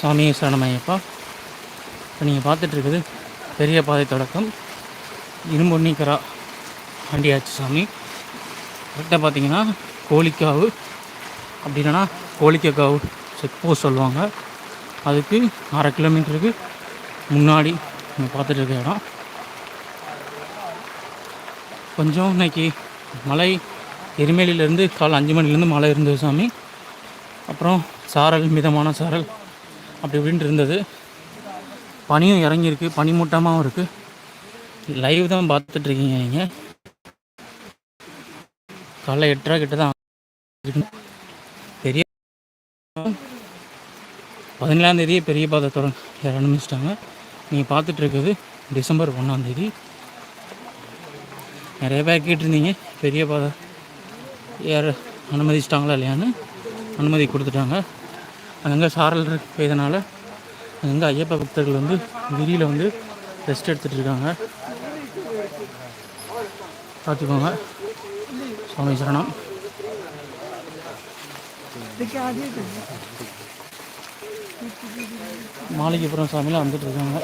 சாமி சரணமையப்பா. இப்போ நீங்கள் பார்த்துட்ருக்குது பெரிய பாதை தொடக்கம். இரும்பொன்னிக்கரா ஆண்டியாச்சு சாமி. கரெக்டாக பார்த்தீங்கன்னா கோழிக்காவு. அப்படி இல்லைன்னா கோழிக்கக்காவு செக் போஸ்ட் சொல்லுவாங்க. அதுக்கு அரை கிலோமீட்டருக்கு முன்னாடி நீங்கள் பார்த்துட்டு இருக்க இடம். கொஞ்சம் இன்னைக்கு மழை எரிமேலியிலேருந்து காலை அஞ்சு மணிலேருந்து மழை இருந்தது சாமி. அப்புறம் சாரல் மிதமான சாரல். அப்படி இப்படின்ட்டு இருந்தது. பனியும் இறங்கியிருக்கு பனிமூட்டமாகவும் இருக்குது லைவ் தான் பார்த்துட்ருக்கீங்க நீங்கள் காலைல எட்டரை கிட்ட தான் பெரிய பதினேழாந்தேதியே பெரிய பாதை தொடங்க ஆரம்பிச்சிட்டாங்க நீங்கள் பார்த்துட்ருக்குது டிசம்பர் ஒன்றாந்தேதி நிறைய பேர் கேட்டிருந்தீங்க பெரிய பாதை. யார் அனுமதிச்சிட்டாங்களா இல்லையான்னு. அனுமதி கொடுத்துட்டாங்க. அங்கங்கே சாரல் பெய்தனால அங்கங்கே ஐயப்ப பக்தர்கள் வந்து விரியில் வந்து ரெஸ்ட் எடுத்துகிட்டு இருக்காங்க பார்த்துக்கோங்க. சுவாமி சரணம். மாளிகைப்புறம் சாமிலாம் வந்துட்டு இருக்காங்க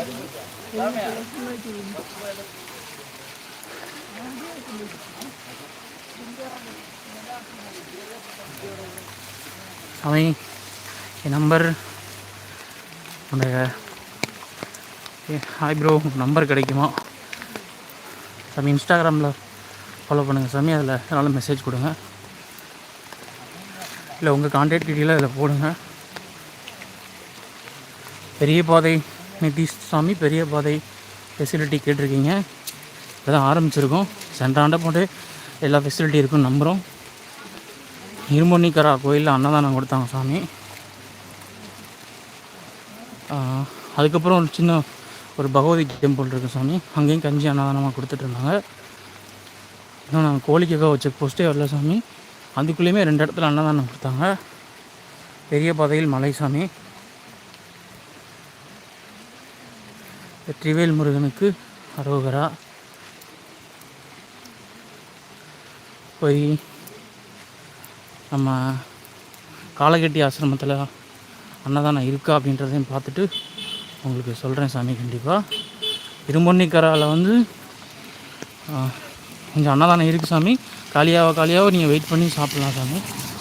சாமி. நம்பர் உடைய ஹாய் ப்ரோ நம்பர் கிடைக்குமா? சாமி இன்ஸ்டாகிராமில் ஃபாலோ பண்ணுங்கள் சாமி அதில் அதனால் மெசேஜ் கொடுங்க. இல்லை உங்கள் கான்டாக்ட் டீட்டெயிலாக அதில் போடுங்க. பெரிய பாதை நிதிஷ் சாமி பெரிய பாதை ஃபெசிலிட்டி கேட்டிருக்கீங்க. இப்போ தான் ஆரம்பிச்சிருக்கோம். சென்ற ஆண்டை போட்டு எல்லா ஃபெசிலிட்டி இருக்குன்னு நம்புகிறோம் இரும்பொன்னிக்கரா கோயிலில் அன்னதானம் கொடுத்தாங்க சாமி. அதுக்கப்புறம் ஒரு சின்ன ஒரு பகவதி டெம்பிள் இருக்குது சாமி. அங்கேயும் கஞ்சி அன்னதானமாக கொடுத்துட்ருந்தாங்க இன்னும் நாங்கள் கோழிக்காக வச்ச போஸ்ட்டே வரல சாமி. அதுக்குள்ளேயுமே ரெண்டு இடத்துல அன்னதானம் கொடுத்தாங்க. பெரிய பாதையில் மலை சாமி. வெற்றிவேல் முருகனுக்கு அரோகரா. போய் நம்ம காலகட்டி ஆசிரமத்தில் அன்னதானம் இருக்கா அப்படின்றதையும் பார்த்துட்டு உங்களுக்கு சொல்கிறேன் சாமி கண்டிப்பாக இரும்பொன்னிக்கராவில் வந்து கொஞ்சம் அன்னதானம் இருக்குது சாமி. காலியாக காலியாக நீங்கள் வெயிட் பண்ணி சாப்பிட்லாம் சாமி.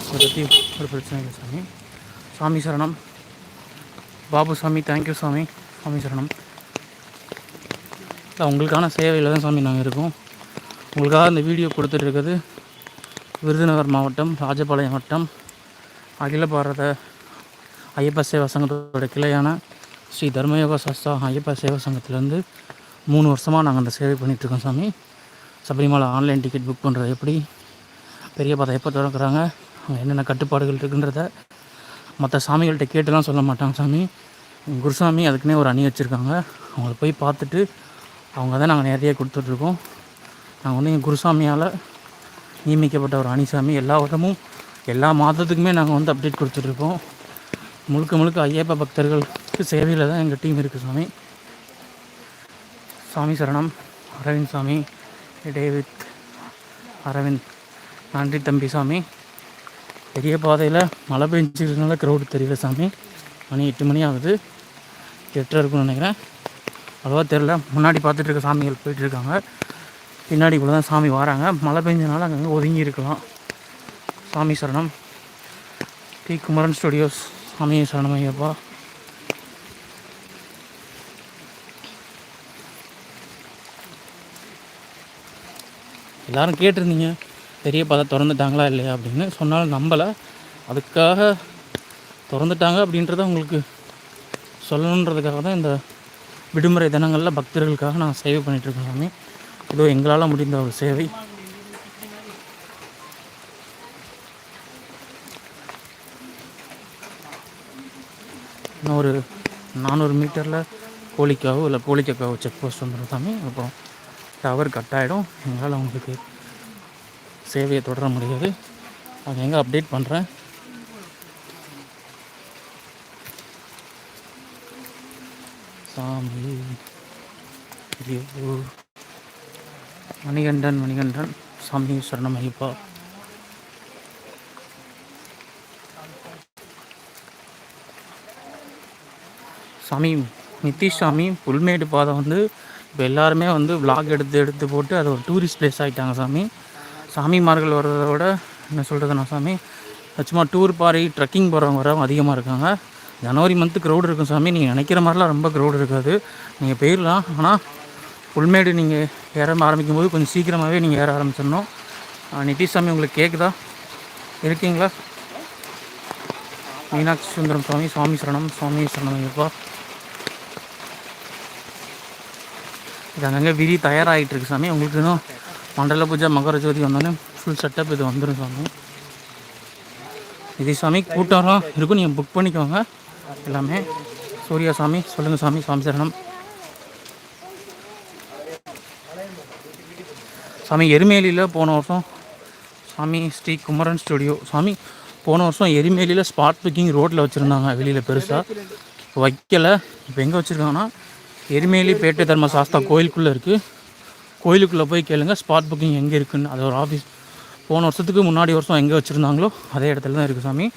அதை பற்றி ஒரு பிரச்சனை இல்லை சாமி. சாமி சரணம். பாபு சாமி தேங்க்யூ சாமி. சாமி சரணம். இல்லை உங்களுக்கான சேவையில் தான் சாமி நாங்கள் இருக்கோம். உங்களுக்காக இந்த வீடியோ கொடுத்துட்ருக்குது விருதுநகர் மாவட்டம் ராஜபாளையம் வட்டம் அகில பாரத ஐயப்ப சேவா சங்கத்தோட கிளையான ஸ்ரீ தர்மயோக சஸ்தா ஐயப்ப சேவா சங்கத்திலேருந்து மூணு வருஷமாக நாங்கள் அந்த சேவை பண்ணிகிட்ருக்கோம் சாமி. சபரிமலை ஆன்லைன் டிக்கெட் புக் பண்ணுறது எப்படி பெரிய பாதை எப்போ திறக்கிறாங்க அங்கே என்னென்ன கட்டுப்பாடுகள் இருக்குன்றத மற்ற சாமிகள்கிட்ட கேட்டுலாம் சொல்ல மாட்டாங்க சாமி. குருசாமி அதுக்குன்னே ஒரு அணி வச்சுருக்காங்க. அவங்கள போய் பார்த்துட்டு அவங்க தான் நாங்கள் நிறைய கொடுத்துட்ருக்கோம். நாங்கள் வந்து எங்கள் குருசாமியால் நியமிக்கப்பட்ட ஒரு அணிசாமி எல்லா வருடமும் எல்லா மாதத்துக்குமே நாங்கள் வந்து அப்டேட் கொடுத்துட்ருக்கோம். முழுக்க முழுக்க ஐயப்ப பக்தர்களுக்கு சேவையில் தான் எங்கள் டீம் இருக்குது சாமி. சாமி சரணம் அரவிந்த் சாமி டேவித் அரவிந்த். நன்றி தம்பி சாமி. பெரிய பாதையில் மழை பெஞ்சதுனால க்ரௌடு தெரியல சாமி. மணி எட்டு மணி ஆகுது. எட்டு இருக்குன்னு நினைக்கிறேன். அவ்வளோவா தெரில முன்னாடி பார்த்துட்டு இருக்க சாமிகள் போயிட்டுருக்காங்க பின்னாடி கூட தான் சாமி வராங்க. மழை பெஞ்சனால அங்கங்கே ஒதுங்கி இருக்கலாம். சாமி சரணம். டி குமரன் ஸ்டுடியோஸ் சாமி சரணம் ஐயப்பா. எல்லாரும் கேட்டிருந்தீங்க பெரிய பாதை திறந்துட்டாங்களா இல்லையா அப்படின்னு. சொன்னாலும் நம்பலை. அதுக்காக திறந்துட்டாங்க அப்படின்றத உங்களுக்கு சொல்லணுன்றதுக்காக தான் இந்த விடுமுறை தினங்களில் பக்தர்களுக்காக நான் சேவை பண்ணிகிட்ருக்கேன் சாமி. இதோ எங்களால் முடிந்த ஒரு சேவை. இன்னும் ஒரு நானூறு மீட்டரில் கோழிக்காவோ இல்லை கோழிக்கக்காவோ செக் போஸ்ட் வந்துடும் சாமி. அப்புறம் டவர் கட் ஆகிடும் எங்களால் உங்களுக்கு சேவையை தொடர முடியாது. அது எங்கே அப்டேட் பண்ணுறேன் சாமி மணிகண்டன் மணிகண்டன். சாமி சரணம் ஐயப்பா. சாமி நிதிஷ் சாமி புல்மேடு பாதை வந்து இப்போ எல்லாருமே வந்து விளாக் எடுத்து எடுத்து போட்டு அது ஒரு டூரிஸ்ட் பிளேஸ் ஆகிட்டாங்க சாமி. சாமிமார்கள் வர்றதை விட என்ன சொல்கிறதுனா சாமி சும்மா டூர் பாரி ட்ரெக்கிங் போகிறவங்க வரவங்க அதிகமாக இருக்காங்க. ஜனவரி மந்த்து க்ரௌடு இருக்கும் சாமி. நீங்கள் நினைக்கிற மாதிரிலாம் ரொம்ப க்ரௌடு இருக்காது. நீங்கள் போயிடலாம் ஆனால் புல்மேடு நீங்கள் ஏற ஆரம்பிக்கும் போது கொஞ்சம் சீக்கிரமாகவே நீங்கள் ஏற ஆரம்பிச்சிடணும். நிதிஷ் சாமி உங்களுக்கு கேட்குதா இருக்கீங்களா? மீனாட்சி சுந்தரம் சுவாமி சுவாமி சரணம் சுவாமி சரணம் ஐயப்பா. இது அங்கங்கே விரி தயாராகிட்டு இருக்கு சாமி. உங்களுக்கு இன்னும் மண்டல பூஜை மகர ஜோதி வந்தோடனே ஃபுல் செட்டப் இது வந்துடும் சாமி. இது சாமி கூட்டம் இருக்கும். நீங்கள் புக் பண்ணிக்கோங்க. எல்லாமே. சூர்யா சாமி சொல்லுங்கள் சாமி சாமி சரணம். சாமி எருமேலியில் போன வருஷம் சாமி ஸ்ரீ குமரன் ஸ்டுடியோ சாமி போன வருஷம் எரிமேலியில் ஸ்பாட் புக்கிங் ரோட்டில் வச்சுருந்தாங்க வெளியில் பெருசாக வைக்கலை. இப்போ எங்கே வச்சுருக்காங்கன்னா எருமேலி பேட்டை தர்ம சாஸ்தா கோயிலுக்குள்ளே இருக்குது கோயிலுக்குள்ளே போய் கேளுங்க ஸ்பாட் புக்கிங் எங்கே இருக்குன்னு. அது ஒரு ஆஃபீஸ் போன வருஷத்துக்கு முன்னாடி வருஷம் எங்கே வச்சுருந்தாங்களோ அதே இடத்துல தான் இருக்குது சாமி.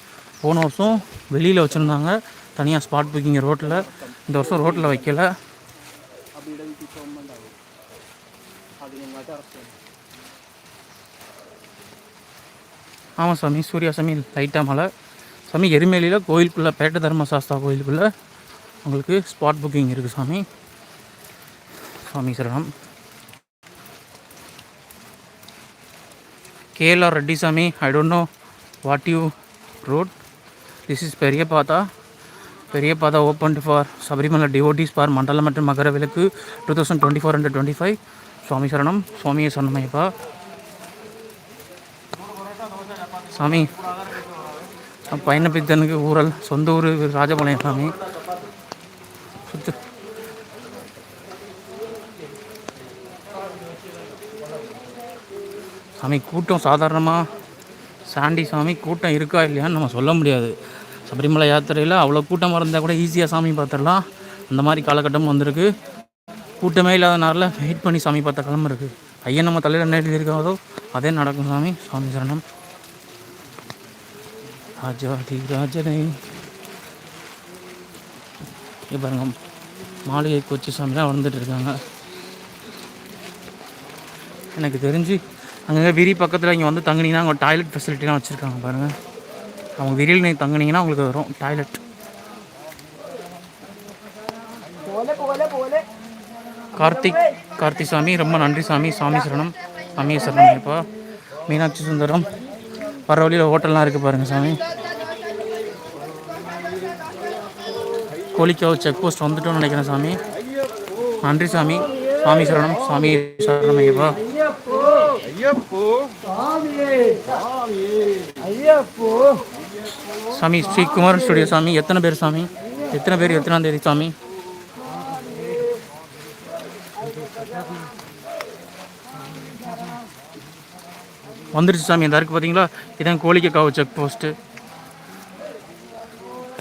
போன வருஷம் வெளியில் வச்சுருந்தாங்க. தனியாக ஸ்பாட் புக்கிங் ரோட்டில் இந்த வருஷம் ரோட்டில் வைக்கல. ஆமாம் சாமி சூர்யா சாமி லைட்டாக மலை சாமி எருமேலியில் கோயிலுக்குள்ளே பேட்டை தர்ம சாஸ்தா கோயிலுக்குள்ளே உங்களுக்கு ஸ்பாட் புக்கிங் இருக்குது சாமி. சாமி சரணம். கேஎல்ஆர் ரெட்டி சாமி I don't know what you road this is Periya Patha Periya Patha open for Sabarimala devotees for Mandalam மற்றும் Makara Vilakku two thousand twenty four hundred twenty five சுவாமி சரணம் சுவாமியை சரணமையப்பா சாமி பையனை பித்தனுக்கு ஊரல் சொந்த ஊர் ராஜபாளையம் சாமி. சாமி கூட்டம் சாதாரணமாக சாண்டி சாமி கூட்டம் இருக்கா இல்லையான்னு நம்ம சொல்ல முடியாது. சபரிமலை யாத்திரையில் அவ்வளோ கூட்டமாக இருந்தால் கூட ஈஸியாக சாமி பார்த்துடலாம். அந்த மாதிரி காலகட்டம் வந்திருக்கு. கூட்டமே இல்லாதனால வெயிட் பண்ணி சாமி பார்த்த கிளம்பு இருக்குது ஐயன் நம்ம தலையில் என்ன எழுதியிருக்காதோ அதே நடக்கும் சாமி. சாமி சரணம். ராஜாதி ராஜனை இங்கே பாருங்க மாளிகை கொச்சி சாமிலாம் வந்துட்டு இருக்காங்க. எனக்கு தெரிஞ்சு அங்கங்கே விரி பக்கத்தில் இங்கே வந்து தங்குனீங்கன்னா அங்கே டாய்லெட் ஃபெசிலிட்டிலாம் வச்சுருக்காங்க பாருங்கள் அவங்க விரியில் நீங்கள் தங்குனீங்கன்னா உங்களுக்கு வரும் டாய்லெட் கார்த்திக் கார்த்தி சாமி ரொம்ப நன்றி சாமி. சாமி சரணம். சாமி சரணம் இப்போ மீனாட்சி சுந்தரம். வர வழியில் ஹோட்டல்லாம் இருக்குது பாருங்கள் சாமி. கோழிக்காவு செக் போஸ்ட் வந்துட்டோம்னு நினைக்கிறேன் சாமி. நன்றி சாமி. சாமி சரணம். சாமி சரணம் ஐயப்பா. சாமி ஸ்ரீ குமாரன் ஸ்டுடியோ சாமி எத்தனை பேர் சாமி? எத்தனை பேர் எத்தனாம் தேதி சாமி? வந்துருச்சு சாமி இந்த இருக்கு பார்த்தீங்களா இதான் Kozhikkavu check post.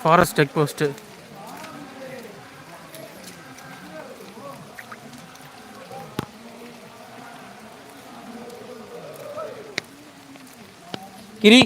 Forest check post. কিরি